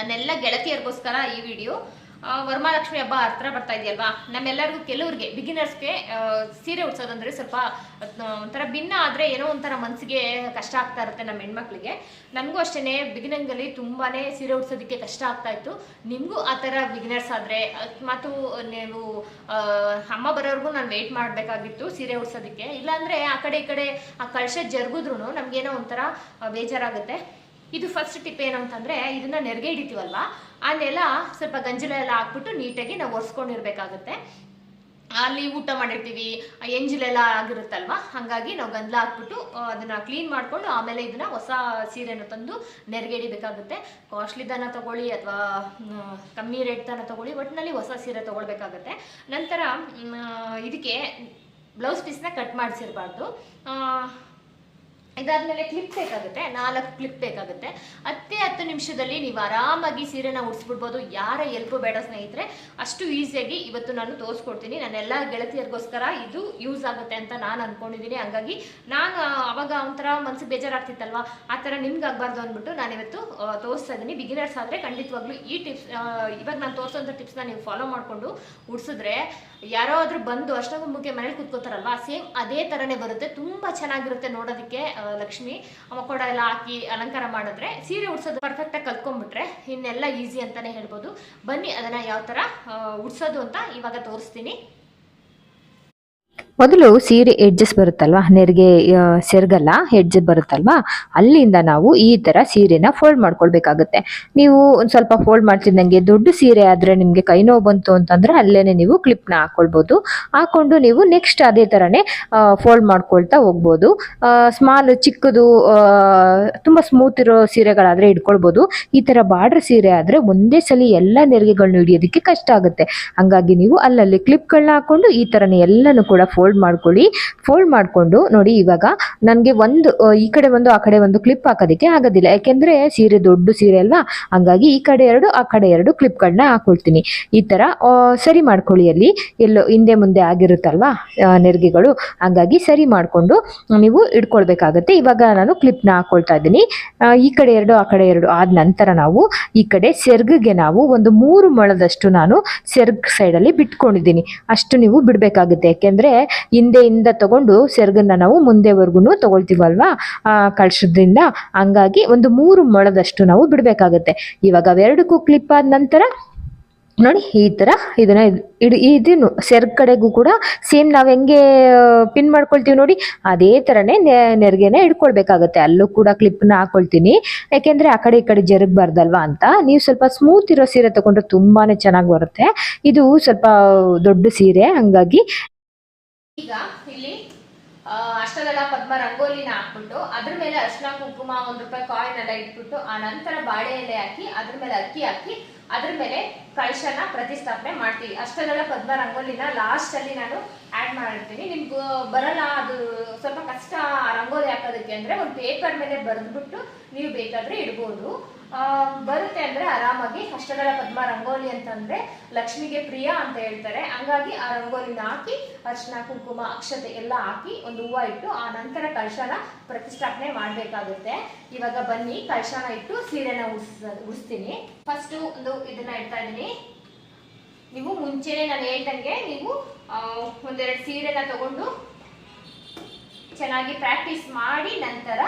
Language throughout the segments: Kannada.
ಅದಕ್ಕೋಸ್ಕರ ಈ ವಿಡಿಯೋ ವರಮಹಾಲಕ್ಷ್ಮಿ ಹಬ್ಬ ಹತ್ರ ಬರ್ತಾ ಇದೆಯಲ್ವಾ? ನಮ್ಮೆಲ್ಲರಿಗೂ ಕೆಲವ್ರಿಗೆ ಬಿಗಿನರ್ಸ್ಗೆ ಸೀರೆ ಉಡ್ಸೋದಂದ್ರೆ ಸ್ವಲ್ಪ ಒಂಥರ ಭಿನ್ನ ಆದರೆ ಏನೋ ಒಂಥರ ಮನಸ್ಸಿಗೆ ಕಷ್ಟ ಆಗ್ತಾ ಇರುತ್ತೆ ನಮ್ಮ ಹೆಣ್ಮಕ್ಳಿಗೆ. ನನಗೂ ಅಷ್ಟೇ ಬಿಗಿನಿಂಗಲ್ಲಿ ತುಂಬಾ ಸೀರೆ ಉಡ್ಸೋದಕ್ಕೆ ಕಷ್ಟ ಆಗ್ತಾ ಇತ್ತು. ನಿಮಗೂ ಆ ಥರ ಬಿಗಿನರ್ಸ್ ಆದರೆ ಮತ್ತು ನೀವು ಅಮ್ಮ ಬರೋರ್ಗು ನಾನು ವೆಯ್ಟ್ ಮಾಡಬೇಕಾಗಿತ್ತು ಸೀರೆ ಉಡ್ಸೋದಕ್ಕೆ. ಇಲ್ಲಾಂದರೆ ಆ ಕಡೆ ಈ ಕಡೆ, ಆ ಕಳಶ ಜರುಗಿದ್ರು ನಮಗೇನೋ ಒಂಥರ ಬೇಜಾರಾಗುತ್ತೆ. ಇದು ಫಸ್ಟ್ ಟಿಪ್ ಏನಂತಂದ್ರೆ ಅಂತಂದ್ರೆ, ಇದನ್ನ ನೆರಿಗೆ ಹಿಡಿತೀವಲ್ವಾ? ಆ ನೆಲ ಸ್ವಲ್ಪ ಗಂಜಲ ಎಲ್ಲ ಹಾಕ್ಬಿಟ್ಟು ನೀಟಾಗಿ ನಾವು ಒರೆಸ್ಕೊಂಡಿರ್ಬೇಕಾಗುತ್ತೆ. ಅಲ್ಲಿ ಊಟ ಮಾಡಿರ್ತೀವಿ, ಎಂಜಲೆಲ್ಲ ಆಗಿರುತ್ತಲ್ವಾ? ಹಾಗಾಗಿ ನಾವು ಗಂಧಲ ಹಾಕ್ಬಿಟ್ಟು ಅದನ್ನ ಕ್ಲೀನ್ ಮಾಡ್ಕೊಂಡು ಆಮೇಲೆ ಇದನ್ನ ಹೊಸ ಸೀರೆನ ತಂದು ನೆರಿಗೆ ಹಿಡಿಬೇಕಾಗುತ್ತೆ. ಕಾಸ್ಟ್ಲಿ ದನ ತಗೊಳ್ಳಿ ಅಥವಾ ಕಮ್ಮಿ ರೇಟ್ ತನ ತಗೊಳ್ಳಿ ಒಟ್ಟಿನಲ್ಲಿ ಹೊಸ ಸೀರೆ ತಗೊಳ್ಬೇಕಾಗತ್ತೆ. ನಂತರ ಇದಕ್ಕೆ ಬ್ಲೌಸ್ ಪೀಸ್ನ ಕಟ್ ಮಾಡಿಸಿರ್ಬಾರ್ದು. ಇದಾದ್ಮೇಲೆ ಕ್ಲಿಪ್ ಬೇಕಾಗುತ್ತೆ ನಾಲ್ಕು ಕ್ಲಿಪ್ ಬೇಕಾಗುತ್ತೆ. ಹತ್ತೇ ಹತ್ತು ನಿಮಿಷದಲ್ಲಿ ನೀವು ಆರಾಮಾಗಿ ಸೀರೆನ ಉಡ್ಸ್ಬಿಡ್ಬೋದು. ಯಾರ ಎಲ್ಪು ಬೇಡ ಸ್ನೇಹಿತರೆ ಅಷ್ಟು ಈಸಿಯಾಗಿ ಇವತ್ತು ನಾನು ತೋರಿಸ್ಕೊಡ್ತೀನಿ. ನನ್ನೆಲ್ಲ ಗೆಳತಿಯರಿಗೋಸ್ಕರ ಇದು ಯೂಸ್ ಆಗುತ್ತೆ ಅಂತ ನಾನು ಅನ್ಕೊಂಡಿದ್ದೀನಿ ಹಂಗಾಗಿ ನಾನು ಅವಾಗ ಒಂಥರ ಮನ್ಸಿಗೆ ಬೇಜಾರಾಗ್ತಿತ್ತಲ್ವಾ? ಆ ಥರ ನಿಮ್ಗೆ ಆಗಬಾರ್ದು ಅಂದ್ಬಿಟ್ಟು ನಾನು ಇವತ್ತು ಆ, ತೋರಿಸ್ತಾ ಇದ್ದೀನಿ ಬಿಗಿನರ್ಸ್ ಆದರೆ ಖಂಡಿತವಾಗ್ಲೂ ಈ ಟಿಪ್ಸ್ ಇವಾಗ ನಾನು ತೋರಿಸೋಂಥ ಟಿಪ್ಸ್ನ ನೀವು ಫಾಲೋ ಮಾಡಿಕೊಂಡು ಉಡ್ಸಿದ್ರೆ ಯಾರೋ ಆದ್ರೂ ಬಂದು ಅಷ್ಟೊಂದು ಮನೇಲಿ ಕೂತ್ಕೋತಾರಲ್ವಾ? ಸೇಮ್ ಅದೇ ಥರನೇ ಬರುತ್ತೆ. ತುಂಬ ಚೆನ್ನಾಗಿರುತ್ತೆ ನೋಡೋದಕ್ಕೆ. ಲಕ್ಷ್ಮಿ, ಮಕ್ಕೋಡ ಎಲ್ಲ ಹಾಕಿ ಅಲಂಕಾರ ಮಾಡಿದ್ರೆ ಸೀರೆ ಉಡ್ಸೋದು ಪರ್ಫೆಕ್ಟಾಗಿ ಕಲ್ತ್ಕೊಂಡ್ಬಿಟ್ರೆ ಇನ್ನೆಲ್ಲ ಈಸಿ ಅಂತಾನೆ ಹೇಳ್ಬೋದು. ಬನ್ನಿ ಅದನ್ನ ಯಾವ ಥರ ಉಡ್ಸೋದು ಅಂತ ಇವಾಗ ತೋರಿಸ್ತೀನಿ. ಮೊದಲು ಸೀರೆ ಎಡ್ಜಸ್ ಬರುತ್ತಲ್ವಾ? ನೆರಿಗೆ ಸೆರಗಲ್ಲ ಎಡ್ಜ್ ಬರುತ್ತಲ್ವಾ? ಅಲ್ಲಿಂದ ನಾವು ಈ ತರ ಸೀರೆನ ಫೋಲ್ಡ್ ಮಾಡ್ಕೊಳ್ಬೇಕಾಗುತ್ತೆ. ನೀವು ಒಂದು ಸ್ವಲ್ಪ ಫೋಲ್ಡ್ ಮಾಡ್ತಿದ್ದಂಗೆ ದೊಡ್ಡ ಸೀರೆ ಆದ್ರೆ ನಿಮ್ಗೆ ಕೈ ನೋವು ಬಂತು ಅಂತಂದ್ರೆ ಅಲ್ಲೇನೆ ನೀವು ಕ್ಲಿಪ್ನ ಹಾಕ್ಕೊಳ್ಬೋದು ಹಾಕೊಂಡು ನೀವು ನೆಕ್ಸ್ಟ್ ಅದೇ ತರನೇ ಫೋಲ್ಡ್ ಮಾಡ್ಕೊಳ್ತಾ ಹೋಗ್ಬೋದು. ಸ್ಮಾಲ್ ಚಿಕ್ಕದು ತುಂಬಾ ಸ್ಮೂತ್ ಇರೋ ಸೀರೆಗಳಾದ್ರೆ ಇಟ್ಕೊಳ್ಬೋದು. ಈ ತರ ಬಾರ್ಡರ್ ಸೀರೆ ಆದ್ರೆ ಒಂದೇ ಸಲ ಎಲ್ಲ ನೆರಿಗೆಗಳನ್ನ ಹಿಡಿಯೋದಕ್ಕೆ ಕಷ್ಟ ಆಗುತ್ತೆ. ಹಂಗಾಗಿ ನೀವು ಅಲ್ಲಲ್ಲಿ ಕ್ಲಿಪ್ಗಳನ್ನ ಹಾಕೊಂಡು ಈ ತರನೇ ಎಲ್ಲನೂ ಕೂಡ ಫೋಲ್ಡ್ ಮಾಡ್ಕೊಳ್ಳಿ. ಫೋಲ್ಡ್ ಮಾಡ್ಕೊಂಡು ನೋಡಿ ಇವಾಗ ನನಗೆ ಒಂದು ಈ ಕಡೆ ಒಂದು, ಆ ಕಡೆ ಒಂದು ಕ್ಲಿಪ್ ಹಾಕೋದಕ್ಕೆ ಆಗೋದಿಲ್ಲ. ಯಾಕೆಂದ್ರೆ ಸೀರೆ ದೊಡ್ಡ ಸೀರೆ ಅಲ್ವಾ? ಹಂಗಾಗಿ ಈ ಕಡೆ ಎರಡು, ಆ ಕಡೆ ಎರಡು ಕ್ಲಿಪ್ಗಳನ್ನ ಹಾಕೊಳ್ತೀನಿ. ಈ ತರ ಸರಿ ಮಾಡ್ಕೊಳ್ಳಿ ಅಲ್ಲಿ. ಎಲ್ಲೋ ಹಿಂದೆ ಮುಂದೆ ಆಗಿರುತ್ತಲ್ವಾ ನೆರಿಗೆಗಳು? ಹಂಗಾಗಿ ಸರಿ ಮಾಡಿಕೊಂಡು ನೀವು ಇಟ್ಕೊಳ್ಬೇಕಾಗತ್ತೆ ಇವಾಗ ನಾನು ಕ್ಲಿಪ್ನ ಹಾಕೊಳ್ತಾ ಇದ್ದೀನಿ. ಈ ಕಡೆ ಎರಡು, ಆ ಕಡೆ ಎರಡು ಆದ ನಂತರ ನಾವು ಈ ಕಡೆ ಸೆರ್ಗಿಗೆ ನಾವು ಒಂದು ಮೂರು ಮೊಳದಷ್ಟು ನಾನು ಸೆರ್ಗ್ ಸೈಡಲ್ಲಿ ಬಿಟ್ಕೊಂಡಿದ್ದೀನಿ. ಅಷ್ಟು ನೀವು ಬಿಡಬೇಕಾಗುತ್ತೆ. ಯಾಕೆಂದ್ರೆ ಹಿಂದೆಯಿಂದ ತಗೊಂಡು ಸೆರ್ಗನ್ನ ನಾವು ಮುಂದೆವರೆಗೂ ತಗೊಳ್ತೀವಲ್ವಾ? ಕಳ್ಸದ್ರಿಂದ ಹಂಗಾಗಿ ಒಂದು ಮೂರು ಮೊಳದಷ್ಟು ನಾವು ಬಿಡಬೇಕಾಗುತ್ತೆ. ಇವಾಗ ಅವೆರಡಕ್ಕೂ ಕ್ಲಿಪ್ ಆದ ನಂತರ ನೋಡಿ ಈ ಥರ ಇದನ್ನ ಇಡು, ಇದನ್ನು ಸೆರ್ಗ್ ಕಡೆಗೂ ಕೂಡ ಸೇಮ್ ನಾವು ಹೆಂಗೆ ಪಿನ್ ಮಾಡ್ಕೊಳ್ತೀವಿ ನೋಡಿ, ಅದೇ ಥರನೇ ನೆರಿಗೆನ ಇಡ್ಕೊಳ್ಬೇಕಾಗತ್ತೆ. ಅಲ್ಲೂ ಕೂಡ ಕ್ಲಿಪ್ನ ಹಾಕೊಳ್ತೀನಿ. ಯಾಕೆಂದರೆ ಆ ಕಡೆ ಈ ಕಡೆ ಜರುಗಬಾರ್ದಲ್ವಾ ಅಂತ. ನೀವು ಸ್ವಲ್ಪ ಸ್ಮೂತ್ ಇರೋ ಸೀರೆ ತಗೊಂಡ್ರೆ ತುಂಬಾ ಚೆನ್ನಾಗಿ ಬರುತ್ತೆ. ಇದು ಸ್ವಲ್ಪ ದೊಡ್ಡ ಸೀರೆ, ಹಂಗಾಗಿ ಈಗ ಇಲ್ಲಿ ಅಷ್ಟದಳ ಪದ್ಮ ರಂಗೋಲಿನ ಹಾಕ್ಬಿಟ್ಟು ಅದ್ರ ಮೇಲೆ ಅರ್ಶನ ಕುಂಕುಮ ಒಂದ್ ರೂಪಾಯಿ ಕಾಯಿನ್ ಎಲ್ಲ ಇಟ್ಬಿಟ್ಟು ಆ ನಂತರ ಬಾಳೆ ಎಲೆ ಹಾಕಿ, ಅದ್ರ ಮೇಲೆ ಅಕ್ಕಿ ಹಾಕಿ, ಅದ್ರ ಮೇಲೆ ಕಳಶನ ಪ್ರತಿಷ್ಠಾಪನೆ ಮಾಡ್ತೀವಿ. ಅಷ್ಟದಳ ಪದ್ಮ ರಂಗೋಲಿನ ಲಾಸ್ಟ್ ಅಲ್ಲಿ ನಾನು ಆಡ್ ಮಾಡಿರ್ತೀನಿ. ನಿಮ್ಗೆ ಬರಲ್ಲ, ಅದು ಸ್ವಲ್ಪ ಕಷ್ಟ ರಂಗೋಲಿ ಹಾಕೋದಕ್ಕೆ ಅಂದ್ರೆ ಒಂದು ಪೇಪರ್ ಮೇಲೆ ಬರೆದ್ಬಿಟ್ಟು ನೀವು ಬೇಕಾದ್ರೆ ಇಡ್ಬೋದು. ಬರುತ್ತೆ ಅಂದ್ರೆ ಆರಾಮಾಗಿ ಅಷ್ಟದಳ ಪದ್ಮ ರಂಗೋಲಿ ಅಂತಂದ್ರೆ ಲಕ್ಷ್ಮಿಗೆ ಪ್ರಿಯ ಅಂತ ಹೇಳ್ತಾರೆ. ಹಂಗಾಗಿ ಆ ರಂಗೋಲಿನ ಹಾಕಿ ಅರ್ಶನ ಕುಂಕುಮ, ಅಕ್ಷತೆ ಎಲ್ಲ ಹಾಕಿ ಒಂದು ಹೂವ ಇಟ್ಟು ಆ ನಂತರ ಕಳಶನ ಪ್ರತಿಷ್ಠಾಪನೆ ಮಾಡಬೇಕಾಗುತ್ತೆ. ಇವಾಗ ಬನ್ನಿ, ಕಳಶನ ಇಟ್ಟು ಸೀರೆನ ಉಡ್ಸ್, ಉಡಿಸ್ತೀನಿ. ಫಸ್ಟ್ ಒಂದು ಇದನ್ನ ಇಡ್ತಾ ಇದ್ದೀನಿ. ನೀವು ಮುಂಚೆನೆ ನಾನು ಹೇಳ್ದಂಗೆ ನೀವು ಒಂದೆರಡು ಸೀರೆನ ತಗೊಂಡು ಚೆನ್ನಾಗಿ ಪ್ರಾಕ್ಟೀಸ್ ಮಾಡಿ ನಂತರ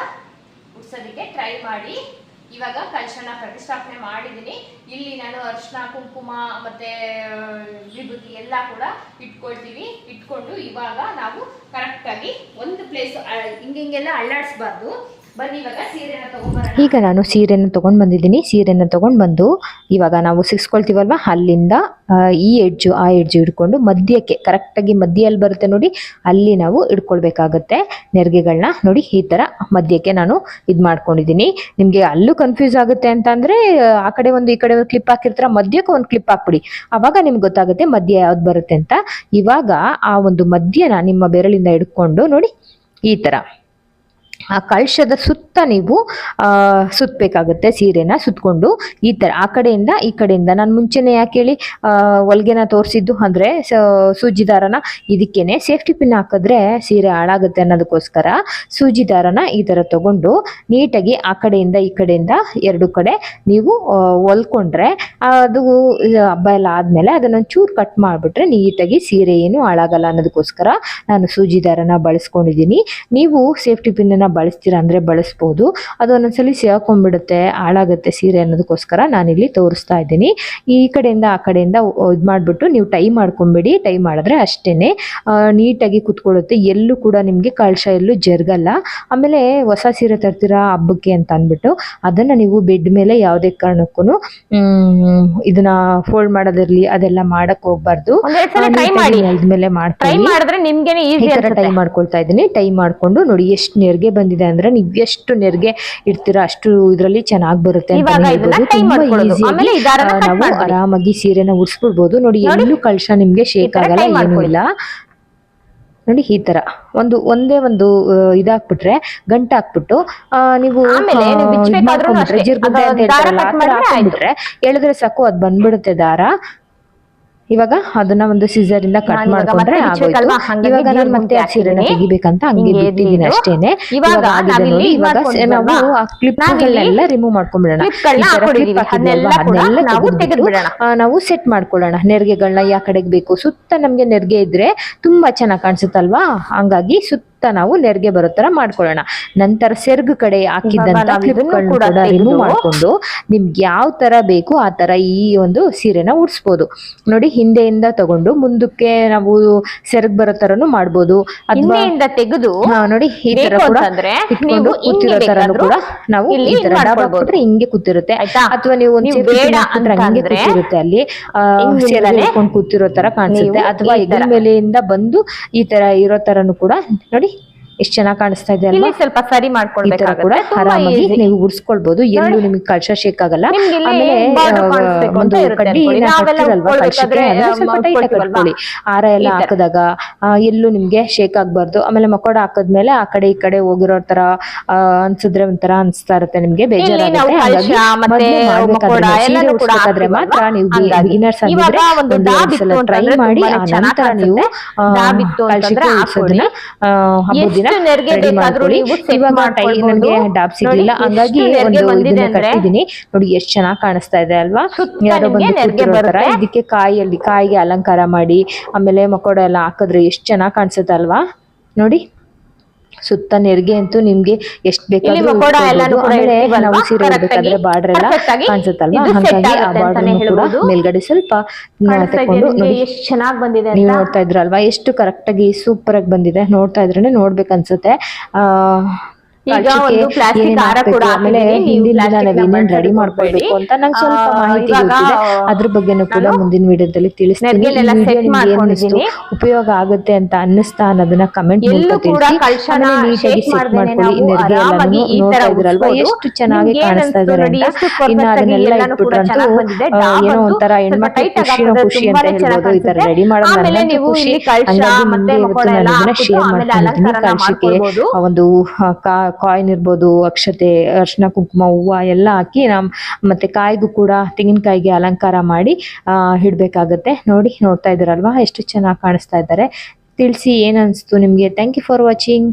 ಉಡ್ಸೋದಕ್ಕೆ ಟ್ರೈ ಮಾಡಿ. ಇವಾಗ ಕಲಶನ ಪ್ರತಿಷ್ಠಾಪನೆ ಮಾಡಿದ್ದೀನಿ. ಇಲ್ಲಿ ನಾನು ಅರ್ಶನ, ಕುಂಕುಮ, ಮತ್ತೆ ವಿಭೂತಿ ಎಲ್ಲ ಕೂಡ ಇಟ್ಕೊಳ್ತೀವಿ. ಇಟ್ಕೊಂಡು ಇವಾಗ ನಾವು ಕರೆಕ್ಟಾಗಿ ಒಂದು ಪ್ಲೇಸ್ ಹಿಂಗೆ ಹಿಂಗೆಲ್ಲ ಅಳ್ಳಾಡಿಸ್ಬಾರ್ದು ಈಗ ನಾನು ಸೀರೆಯನ್ನು ತೊಗೊಂಡು ಬಂದಿದ್ದೀನಿ. ಸೀರೆಯನ್ನು ತೊಗೊಂಡು ಬಂದು ಇವಾಗ ನಾವು ಸಿಕ್ಸ್ಕೊಳ್ತೀವಲ್ವ? ಅಲ್ಲಿಂದ ಈ ಎಡ್ಜು, ಆ ಎಡ್ಜು ಹಿಡ್ಕೊಂಡು ಮಧ್ಯಕ್ಕೆ, ಕರೆಕ್ಟಾಗಿ ಮಧ್ಯದಲ್ಲಿ ಬರುತ್ತೆ ನೋಡಿ, ಅಲ್ಲಿ ನಾವು ಇಟ್ಕೊಳ್ಬೇಕಾಗತ್ತೆ ನೆರಿಗೆಗಳನ್ನ ನೋಡಿ, ಈ ಥರ ಮಧ್ಯಕ್ಕೆ ನಾನು ಇದು ಮಾಡ್ಕೊಂಡಿದ್ದೀನಿ. ನಿಮಗೆ ಅಲ್ಲೂ ಕನ್ಫ್ಯೂಸ್ ಆಗುತ್ತೆ ಅಂತ ಅಂದರೆ, ಆ ಕಡೆ ಒಂದು, ಈ ಕಡೆ ಒಂದು ಕ್ಲಿಪ್ ಹಾಕಿರ್ತೀರ, ಮಧ್ಯಕ್ಕೆ ಒಂದು ಕ್ಲಿಪ್ ಹಾಕ್ಬಿಡಿ. ಆವಾಗ ನಿಮ್ಗೆ ಗೊತ್ತಾಗುತ್ತೆ ಮಧ್ಯ ಯಾವ್ದು ಬರುತ್ತೆ ಅಂತ. ಇವಾಗ ಆ ಒಂದು ಮಧ್ಯನ ನಿಮ್ಮ ಬೆರಳಿಂದ ಹಿಡ್ಕೊಂಡು ನೋಡಿ, ಈ ಥರ. ಆ ಕಳಶದ ಸುತ್ತ ನೀವು ಸುತ್ತಬೇಕಾಗುತ್ತೆ ಸೀರೆನ ಸುತ್ತಕೊಂಡು ಈ ಥರ ಆ ಕಡೆಯಿಂದ ಈ ಕಡೆಯಿಂದ. ನಾನು ಮುಂಚೆನೇ ಯಾಕೆ ಹೇಳಿ ಹೊಲ್ಗೆನ ತೋರಿಸಿದ್ದು ಅಂದರೆ ಸೂಜಿದಾರನ ಇದಕ್ಕೇನೆ ಸೇಫ್ಟಿ ಪಿನ್ ಹಾಕಿದ್ರೆ ಸೀರೆ ಹಾಳಾಗುತ್ತೆ ಅನ್ನೋದಕ್ಕೋಸ್ಕರ ಸೂಜಿದಾರನ ಈ ಥರ ತಗೊಂಡು ನೀಟಾಗಿ ಆ ಕಡೆಯಿಂದ ಈ ಕಡೆಯಿಂದ ಎರಡು ಕಡೆ ನೀವು ಹೊಲ್ಕೊಂಡ್ರೆ ಅದು ಹಬ್ಬ ಎಲ್ಲ ಆದಮೇಲೆ ಅದನ್ನ ಚೂರು ಕಟ್ ಮಾಡಿಬಿಟ್ರೆ ನೀಟಾಗಿ ಸೀರೆ ಏನು ಹಾಳಾಗಲ್ಲ ಅನ್ನೋದಕ್ಕೋಸ್ಕರ ನಾನು ಸೂಜಿದಾರನ ಬಳಸ್ಕೊಂಡಿದ್ದೀನಿ. ನೀವು ಸೇಫ್ಟಿ ಪಿನ್ನನ್ನು ಬಳಸ್ತೀರಾ ಅಂದರೆ ಬಳಸ್ಬೋದು. ಅದು ಒಂದೊಂದ್ಸಲಿ ಸೇರ್ಕೊಂಡ್ಬಿಡುತ್ತೆ ಹಾಳಾಗುತ್ತೆ ಸೀರೆ ಅನ್ನೋದಕ್ಕೋಸ್ಕರ ನಾನಿಲ್ಲಿ ತೋರಿಸ್ತಾ ಇದ್ದೀನಿ. ಈ ಕಡೆಯಿಂದ ಆ ಕಡೆಯಿಂದ ಇದು ಮಾಡಿಬಿಟ್ಟು ನೀವು ಟೈ ಮಾಡ್ಕೊಂಬಿಡಿ. ಟೈ ಮಾಡಿದ್ರೆ ಅಷ್ಟೇ ನೀಟಾಗಿ ಕುತ್ಕೊಳ್ಳುತ್ತೆ. ಎಲ್ಲೂ ಕೂಡ ನಿಮಗೆ ಕಳಶ ಎಲ್ಲೂ ಜರುಗಲ್ಲ. ಆಮೇಲೆ ಹೊಸ ಸೀರೆ ತರ್ತೀರಾ ಹಬ್ಬಕ್ಕೆ ಅಂತ ಅಂದ್ಬಿಟ್ಟು ಅದನ್ನು ನೀವು ಬೆಡ್ ಮೇಲೆ ಯಾವುದೇ ಕಾರಣಕ್ಕೂ ಇದನ್ನ ಫೋಲ್ಡ್ ಮಾಡೋದಿರಲಿ ಅದೆಲ್ಲ ಮಾಡಕ್ ಹೋಗ್ಬಾರ್ದು. ಇದ್ಮೇಲೆ ಮಾಡ್ಕೊಳ್ಳಿ. ಟೈ ಮಾಡ್ಕೊಳ್ತಾ ಇದ್ದೀನಿ. ಟೈ ಮಾಡ್ಕೊಂಡು ನೋಡಿ ಎಷ್ಟು ನೆರಿಗೆ ಬಂದಿದೆ. ಅಂದ್ರೆ ನೀವು ಎಷ್ಟು ನೆರಿಗೆ ಇಡ್ತೀರಾ ಅಷ್ಟು ಇದರಲ್ಲಿ ಚೆನ್ನಾಗಿ ಬರುತ್ತೆ ಹೇಳ್ಬೋದು. ತುಂಬಾ ನಾವು ಆರಾಮಾಗಿ ಸೀರೆನ ಉಡ್ಸ್ಬಿಡ್ಬೋದು. ನೋಡಿ. ಎಲ್ಲೂ ಕಳ್ಸ ನಿಮ್ಗೆ ಶೇಕ್ ಆಗಲ್ಲ ಏನು ಇಲ್ಲ. ನೋಡಿ ಈ ತರ. ಒಂದು ಒಂದೇ ಒಂದು ಇದಾಕ್ಬಿಟ್ರೆ ಗಂಟು ಹಾಕ್ಬಿಟ್ಟು ನೀವು ಆಮೇಲೆ ನೀವು ಇದ್ ಬಿಚ್ಬೇಕಾದ್ರೂ ಮಾಡ್ಕೊಂಡ್ಬಿಟ್ರೆ, ಅಷ್ಟೇ. ಜಿರ್ಗುಂಡೆ ಅದು ಅಂತ ಹೇಳ್ತಾರಲ್ಲ, ಆ ಎಳೆದ್ರೆ ಸಾಕು ಅದು ಬಂದ್ಬಿಡುತ್ತೆ ದಾರ. ಇವಾಗ ಅದನ್ನ ಒಂದು ಸೀಸರ್ ಇಂದ ಕಟ್ ಮಾಡ್ಕೊಂಡ್ರೆ? ಇವಾಗ ನಾನು ಮತ್ತೆ ಆ ಸೀರೆನ. ತೆಗಿಬೇಕಂತ ಹಂಗೆ ಬಿಟ್ಟಿದ್ದೀನಿ ಅಷ್ಟೇನೆ. ಇವಾಗ ಇವಾಗ ನಾವು ರಿಮೂವ್ ಮಾಡ್ಕೊಂಡ್ಬಿಡೋಣ ಅದನ್ನೆಲ್ಲ. ನಾವು ಸೆಟ್ ಮಾಡ್ಕೊಳ್ಳೋಣ. ನೆರಿಗೆಗಳನ್ನ ಯಾವ ಕಡೆಗೆ ಬೇಕು? ಸುತ್ತ ನಮ್ಗೆ ನೆರಿಗೆ ಇದ್ರೆ ತುಂಬಾ ಚೆನ್ನಾಗಿ ಕಾಣಿಸುತ್ತಲ್ವಾ? ಹಂಗಾಗಿ ಸುತ್ತ ನಾವು ನೆರಿಗೆ ಬರೋ ತರ ಮಾಡ್ಕೊಳ್ಳೋಣ. ನಂತರ ಸೆರ್ಗ್ ಕಡೆ ಹಾಕಿದ್ದಂತ ರಿಮೂವ್ ಮಾಡ್ಕೊಂಡು ನಿಮ್ಗೆ ಯಾವ ತರ ಬೇಕು ಆ ತರ ಈ ಒಂದು ಸೀರೆನ ಉಡ್ಸ್ಬೋದು. ನೋಡಿ ಹಿಂದೆಯಿಂದ ತಗೊಂಡು ಮುಂದಕ್ಕೆ ನಾವು ಸೆರ್ಗ್ ಬರೋ ತರನು ಮಾಡ್ಬೋದು. ಹಿಂದೆಯಿಂದ ತೆಗೆದು ನೋಡಿ ಈ ತರ ಕೂಡ ಇಟ್ಕೊಂಡು ನೀವು ಕೂತಿರೋ ಹಿಂಗೆ ತರನು ಕೂಡ ನಾವು ಈ ತರ ಹಿಂಗೆ ಕೂತಿರುತ್ತೆ. ಅಥವಾ ನೀವು ಒಂದು ಹಂಗೆ ಕೂತಿರುತ್ತೆ ಅಲ್ಲಿ ಕೂತಿರೋ ತರ ಕಾಣಿಸುತ್ತೆ. ಅಥವಾ ಇದರ ಮೇಲೆಯಿಂದ ಬಂದು ಈ ತರ ಇರೋ ತರನು ಕೂಡ ನೋಡಿ ಎಷ್ಟು ಚೆನ್ನಾಗಿ ಕಾಣಿಸ್ತಾ ಇದೆ ಅಲ್ವಾ? ಸ್ವಲ್ಪ ಸರಿ ಮಾಡ್ಕೊಳ್ಬೇಕು ಮಾಡ್ಕೊಳ್ಬೇಕಾಗುತ್ತೆ. ಆರಾಮಾಗಿ ನೀವು ಎಲ್ಲೂ. ನಿಮಗೆ ಕಳ್ಶ ಶೇಕ್ ಆಗಲ್ಲ. ಆಮೇಲೆ ಒಂದು ಕಡ್ಡಿ ಕಳ್ಶಕ್ಕೆ ಸ್ವಲ್ಪ ಟೈಟ್ ಕಟ್ಕೊಳ್ಳಿ ಹಾರ ಎಲ್ಲ ಹಾಕಿದಾಗ ಆ, ಎಲ್ಲೂ ನಿಮ್ಗೆ ಶೇಕ್ ಆಗ್ಬಾರ್ದು. ಆಮೇಲೆ ಮಕೋಡ ಹಾಕಿದ್ಮೇಲೆ ಆ ಕಡೆ ಈ ಕಡೆ ಹೋಗಿರೋ ತರ ಅನ್ಸಿದ್ರೆ ಒಂಥರ ಅನ್ಸ್ತಾ ಇರುತ್ತೆ ನಿಮ್ಗೆ. ಬೇಜಾರು ಬೇಜಾರಾಗುತ್ತೆ. ಮಾತ್ರ ನೀವು. ಬಿಗಿನರ್ಸ್ ಆಗಿದ್ರೆ ಸಲ ಟ್ರೈ ಮಾಡಿ ತುಂಬಾನೇ ಆ ನಂತರ ನೀವು ಕಳ್ಶಕ್ಕೆ ಹಬ್ಬದ ದಿನ ನನಗೆ ಡಾಬ್ ಸಿಗ್ಲಿಲ್ಲ ನೋಡಿ, ಹಂಗಾಗಿ ಒಂದು ಕಟ್ಟಿದೀನಿ ನೋಡಿ ಎಷ್ಟು ಚೆನ್ನಾಗಿ ಕಾಣಿಸ್ತಾ ಇದೆ ಅಲ್ವಾ? ಯಾರೋ ಬಂದು. ಇದಕ್ಕೆ ಕಾಯಿಯಲ್ಲಿ ಕಾಯಿಗೆ ಅಲಂಕಾರ ಮಾಡಿ ಆಮೇಲೆ ಮಕೋಡ ಎಲ್ಲ ಹಾಕಿದ್ರೆ ಎಷ್ಟು ಚೆನ್ನಾಗಿ ಕಾಣಿಸುತ್ತೆ ಅಲ್ವಾ ನೋಡಿ. ಸುತ್ತ ನೆರಿಗೆ ಅಂತೂ ನಿಮ್ಗೆ ಎಷ್ಟು ಬೇಕಾದ್ರೂ? ನಾವು ಸೀರೆ ಉಡ್ಬೇಕಾದ್ರೆ ಬಾರ್ಡರ್ ಎಲ್ಲ ಕಾಣಿಸುತ್ತಲ್ವಾ? ಹಾಗಾಗಿ ಆ ಬಾರ್ಡರ್ ಕೂಡ ಮೇಲ್ಗಡೆ ಸ್ವಲ್ಪ ತಕೊಂಡು ಎಷ್ಟು ಚೆನ್ನಾಗಿ ಬಂದಿದೆ ನೀವು ನೋಡ್ತಾ ಇದ್ರಲ್ವಾ? ಎಷ್ಟು ಕರೆಕ್ಟ್ ಆಗಿ ಸೂಪರ್ ಆಗಿ ಬಂದಿದೆ. ನೋಡ್ತಾ ಇದ್ರೆ ನೋಡ್ಬೇಕು ಅನ್ಸುತ್ತೆ ಆ ಈಗ ಕಳ್ಸಕ್ಕೆ ಒಂದು plastic ಹಾರ ಕೂಡ ಆಮೇಲೆ. ನೀವು ರೆಡಿ ಮಾಡ್ಕೊಳ್ಬೇಕು ಅಂತ ನಂಗೆ ಸ್ವಲ್ಪ ಮಾಹಿತಿ ಗೊತ್ತಿದೆ. ಅದ್ರ ಬಗ್ಗೆನೂ ಕೂಡ ಮುಂದಿನ ವಿಡಿಯೋದಲ್ಲಿ ತಿಳಿಸ್ತೀನಿ. ಉಪಯೋಗ ಆಗುತ್ತೆ ಅಂತ ಅನ್ನಿಸ್ತಾ ಅನ್ನೋದನ್ನ ಕಮೆಂಟ್ ನೀಟಾಗಿ ಈ ತರ ಇದ್ರಲ್ವಾ? ಎಷ್ಟು ಚೆನ್ನಾಗಿ ಕಾಣಿಸ್ತಾ ಇದಾರೆ ಇನ್ನು ಅದನ್ನೆಲ್ಲ ಇಟ್ಬಿಟ್ರಂತೂ ಏನೋ ಒಂಥರ ಹೆಣ್ಮಕ್ಳು ಖುಷಿನೋ ಖುಷಿ ಅಂತ ಹೇಳ್ಬೋದು ಈ ತರ ರೆಡಿ ಮಾಡೋದು ಆಮೇಲೆ ನೀವು ಖುಷಿ. ಹಂಗಾಗಿ ಇವತ್ತು ನಾನು ಹಾಕ್ಬಿಟ್ಟು ಶೇರ್ ಕಳ್ಶಕ್ಕೆ ಒಂದು ಕಾಯಿನ್ ಇರ್ಬೋದು, ಅಕ್ಷತೆ ಅರ್ಶಿನ ಕುಂಕುಮ, ಹೂವು ಎಲ್ಲ ಹಾಕಿ ನಮ್ ಮತ್ತೆ ಕಾಯಿಗೂ ಕೂಡ ತೆಂಗಿನಕಾಯಿಗೆ ಅಲಂಕಾರ ಮಾಡಿ ಇಡ್ಬೇಕಾಗತ್ತೆ. ನೋಡಿ, ನೋಡ್ತಾ ಇದ್ರಲ್ವಾ ಎಷ್ಟು ಚೆನ್ನಾಗಿ ಕಾಣಿಸ್ತಾ ಇದ್ದಾರೆ. ತಿಳಿಸಿ ಏನು ಅನಿಸ್ತು ನಿಮಗೆ? Thank you for watching